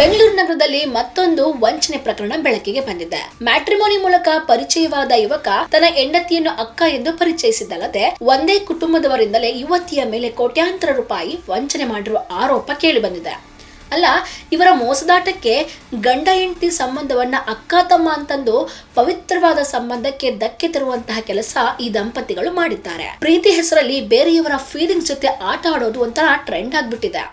ಬೆಂಗಳೂರು ನಗರದಲ್ಲಿ ಮತ್ತೊಂದು ವಂಚನೆ ಪ್ರಕರಣ ಬೆಳಕಿಗೆ ಬಂದಿದೆ. ಮ್ಯಾಟ್ರಿಮೋನಿ ಮೂಲಕ ಪರಿಚಯವಾದ ಯುವಕ ತನ್ನ ಹೆಂಡತಿಯನ್ನು ಅಕ್ಕ ಎಂದು ಪರಿಚಯಿಸಿದ್ದಲ್ಲದೆ, ಒಂದೇ ಕುಟುಂಬದವರಿಂದಲೇ ಯುವತಿಯ ಮೇಲೆ ಕೋಟ್ಯಾಂತರ ರೂಪಾಯಿ ವಂಚನೆ ಮಾಡಿರುವ ಆರೋಪ ಕೇಳಿಬಂದಿದೆ. ಅಲ್ಲ, ಇವರ ಮೋಸದಾಟಕ್ಕೆ ಗಂಡ ಹೆಂಡತಿ ಸಂಬಂಧವನ್ನ ಅಕ್ಕ ತಮ್ಮ ಅಂತಂದು ಪವಿತ್ರವಾದ ಸಂಬಂಧಕ್ಕೆ ಧಕ್ಕೆ ತರುವಂತಹ ಕೆಲಸ ಈ ದಂಪತಿಗಳು ಮಾಡಿದ್ದಾರೆ. ಪ್ರೀತಿ ಹೆಸರಲ್ಲಿ ಬೇರೆಯವರ ಫೀಲಿಂಗ್ಸ್ ಜೊತೆ ಆಟ ಆಡೋದು ಒಂಥರ ಟ್ರೆಂಡ್ ಆಗ್ಬಿಟ್ಟಿದೆ.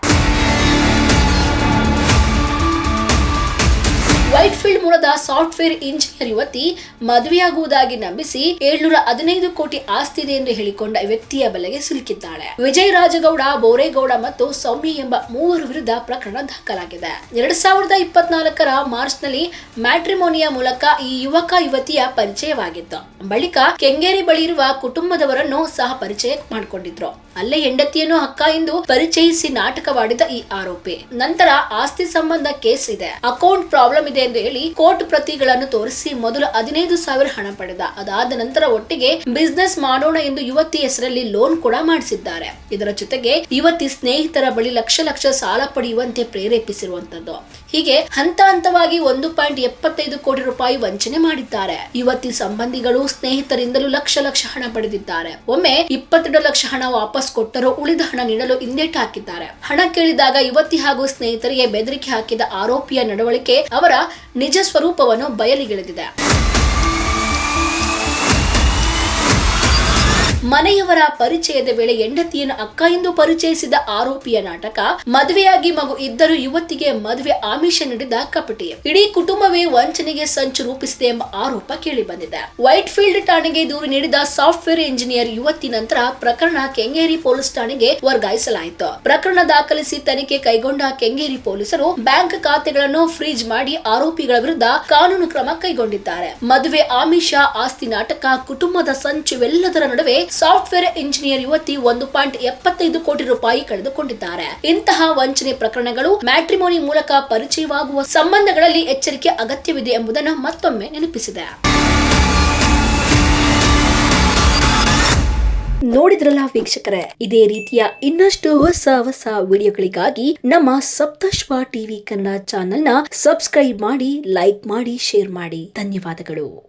ವೈಟ್ ಫೀಲ್ಡ್ ಮೂಲದ ಸಾಫ್ಟ್ವೇರ್ ಇಂಜಿನಿಯರ್ ಯುವತಿ ಮದುವೆಯಾಗುವುದಾಗಿ ನಂಬಿಸಿ ಏಳ್ನೂರ ಹದಿನೈದು ಕೋಟಿ ಆಸ್ತಿ ಇದೆ ಎಂದು ಹೇಳಿಕೊಂಡ ವ್ಯಕ್ತಿಯ ಬಲೆಗೆ ಸಿಲುಕಿದ್ದಾಳೆ. ವಿಜಯ್ ರಾಜಗೌಡ, ಬೋರೇಗೌಡ ಮತ್ತು ಸೌಮ್ಯ ಎಂಬ ಮೂವರ ವಿರುದ್ಧ ಪ್ರಕರಣ ದಾಖಲಾಗಿದೆ. ಎರಡ್ ಸಾವಿರದ ಇಪ್ಪತ್ನಾಲ್ಕರ ಮಾರ್ಚ್ನಲ್ಲಿ ಮ್ಯಾಟ್ರಿಮೋನಿಯ ಮೂಲಕ ಈ ಯುವಕ ಯುವತಿಯ ಪರಿಚಯವಾಗಿತ್ತು. ಬಳಿಕ ಕೆಂಗೇರಿ ಬಳಿ ಇರುವ ಕುಟುಂಬದವರನ್ನು ಸಹ ಪರಿಚಯ ಮಾಡಿಕೊಂಡಿದ್ರು. ಅಲ್ಲೇ ಹೆಂಡತಿಯನ್ನು ಅಕ್ಕ ಎಂದು ಪರಿಚಯಿಸಿ ನಾಟಕವಾಡಿದ ಈ ಆರೋಪಿ. ನಂತರ ಆಸ್ತಿ ಸಂಬಂಧ ಕೇಸ್ ಇದೆ. ಅಕೌಂಟ್ ಪ್ರಾಬ್ಲಮ್ ಇದೆ ಎಂದು ಕೋರ್ಟ್ ಪ್ರತಿಗಳನ್ನು ತೋರಿಸಿ ಮೊದಲು ಹದಿನೈದು ಸಾವಿರ ಹಣ ಪಡೆದ. ಅದಾದ ನಂತರ ಒಟ್ಟಿಗೆ ಬಿಸ್ನೆಸ್ ಮಾಡೋಣ ಎಂದು ಯುವತಿ ಹೆಸರಲ್ಲಿ ಲೋನ್ ಕೂಡ ಮಾಡಿಸಿದ್ದಾರೆ. ಇದರ ಜೊತೆಗೆ ಯುವತಿ ಸ್ನೇಹಿತರ ಬಳಿ ಲಕ್ಷ ಲಕ್ಷ ಸಾಲ ಪಡೆಯುವಂತೆ ಪ್ರೇರೇಪಿಸಿರುವಂತದ್ದು. ಹೀಗೆ ಹಂತ ಹಂತವಾಗಿ ಒಂದು ಪಾಯಿಂಟ್ ಎಪ್ಪತ್ತೈದು ಕೋಟಿ ರೂಪಾಯಿ ವಂಚನೆ ಮಾಡಿದ್ದಾರೆ. ಯುವತಿ ಸಂಬಂಧಿಗಳು ಸ್ನೇಹಿತರಿಂದಲೂ ಲಕ್ಷ ಲಕ್ಷ ಹಣ ಪಡೆದಿದ್ದಾರೆ. ಒಮ್ಮೆ ಇಪ್ಪತ್ತೆರಡು ಲಕ್ಷ ಹಣ ವಾಪಸ್ ಕೊಟ್ಟರೂ ಉಳಿದ ಹಣ ನೀಡಲು ಹಿಂದೇಟು ಹಾಕಿದ್ದಾರೆ. ಹಣ ಕೇಳಿದಾಗ ಯುವತಿ ಹಾಗೂ ಸ್ನೇಹಿತರಿಗೆ ಬೆದರಿಕೆ ಹಾಕಿದ ಆರೋಪಿಯ ನಡವಳಿಕೆ ಅವರ ನಿಜ ಸ್ವರೂಪವನ್ನು ಬಯಲಿಗೆಳೆದಿದೆ. ಮನೆಯವರ ಪರಿಚಯದ ವೇಳೆ ಹೆಂಡತಿಯನ್ನು ಅಕ್ಕ ಎಂದು ಪರಿಚಯಿಸಿದ ಆರೋಪಿಯ ನಾಟಕ, ಮದುವೆಯಾಗಿ ಮಗು ಇದ್ದರೂ ಯುವತಿಗೆ ಮದುವೆ ಆಮಿಷ ನೀಡಿದ ಕಪಟಿ. ಇಡೀ ಕುಟುಂಬವೇ ವಂಚನೆಗೆ ಸಂಚು ರೂಪಿಸಿದೆ ಎಂಬ ಆರೋಪ ಕೇಳಿ ಬಂದಿದೆ ವೈಟ್ ಫೀಲ್ಡ್ ಠಾಣೆಗೆ ದೂರು ನೀಡಿದ ಸಾಫ್ಟ್ವೇರ್ ಇಂಜಿನಿಯರ್ ಯುವತಿ ನಂತರ ಪ್ರಕರಣ ಕೆಂಗೇರಿ ಪೊಲೀಸ್ ಠಾಣೆಗೆ ವರ್ಗಾಯಿಸಲಾಯಿತು. ಪ್ರಕರಣ ದಾಖಲಿಸಿ ತನಿಖೆ ಕೈಗೊಂಡ ಕೆಂಗೇರಿ ಪೊಲೀಸರು ಬ್ಯಾಂಕ್ ಖಾತೆಗಳನ್ನು ಫ್ರೀಜ್ ಮಾಡಿ ಆರೋಪಿಗಳ ವಿರುದ್ಧ ಕಾನೂನು ಕ್ರಮ ಕೈಗೊಂಡಿದ್ದಾರೆ. ಮದುವೆ ಆಮಿಷ, ಆಸ್ತಿ ನಾಟಕ, ಕುಟುಂಬದ ಸಂಚು ಇವೆಲ್ಲದರ ನಡುವೆ ಸಾಫ್ಟ್ವೇರ್ ಇಂಜಿನಿಯರ್ ಯುವತಿ ಒಂದು ಪಾಯಿಂಟ್ ಎಪ್ಪತ್ತೈದು ಕೋಟಿ ರೂಪಾಯಿ ಕಳೆದುಕೊಂಡಿದ್ದಾರೆ. ಇಂತಹ ವಂಚನೆ ಪ್ರಕರಣಗಳು ಮ್ಯಾಟ್ರಿಮೋನಿ ಮೂಲಕ ಪರಿಚಯವಾಗುವ ಸಂಬಂಧಗಳಲ್ಲಿ ಎಚ್ಚರಿಕೆ ಅಗತ್ಯವಿದೆ ಎಂಬುದನ್ನು ಮತ್ತೊಮ್ಮೆ ನೆನಪಿಸಿದೆ. ನೋಡಿದ್ರಲ್ಲ ವೀಕ್ಷಕರೇ, ಇದೇ ರೀತಿಯ ಇನ್ನಷ್ಟು ಹೊಸ ಹೊಸ ವಿಡಿಯೋಗಳಿಗಾಗಿ ನಮ್ಮ ಸಪ್ತಶ್ವ ಟಿವಿ ಕನ್ನಡ ಚಾನೆಲ್ನ ಸಬ್ಸ್ಕ್ರೈಬ್ ಮಾಡಿ, ಲೈಕ್ ಮಾಡಿ, ಶೇರ್ ಮಾಡಿ. ಧನ್ಯವಾದಗಳು.